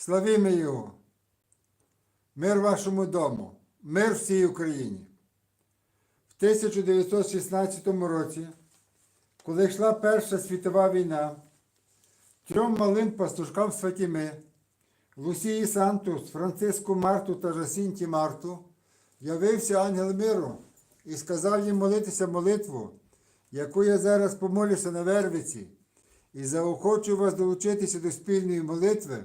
Славімо Його! Мир вашому дому, мир всій Україні. В 1916 році, коли йшла Перша світова війна, трьом малим пастушкам з Фатіми, Лусії Сантус, Франциску Марту та Жасінті Марту, явився ангел миру і сказав їм молитися молитву, яку я зараз помолюся на Вервиці, і заохочу вас долучитися до спільної молитви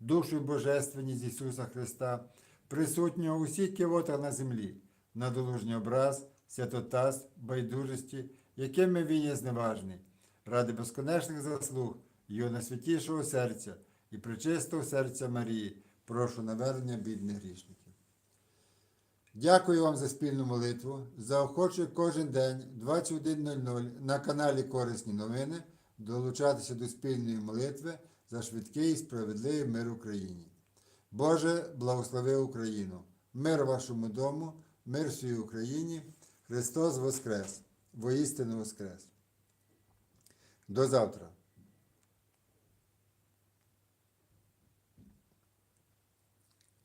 душу божественність Ісуса Христа, присутнього у всіх кивотах на землі, на долужній образ, святотаз, байдужості, якими він є зневажний, ради безконечних заслуг Його найсвятішого серця і причистого серця Марії, прошу навернення бідних грішників. Дякую вам за спільну молитву. Заохочую кожен день 21.00 на каналі Корисні новини долучатися до спільної молитви за швидкий і справедливий мир Україні. Боже, благослови Україну! Мир вашому дому, мир всій Україні. Христос Воскрес! Воістину Воскрес! До завтра!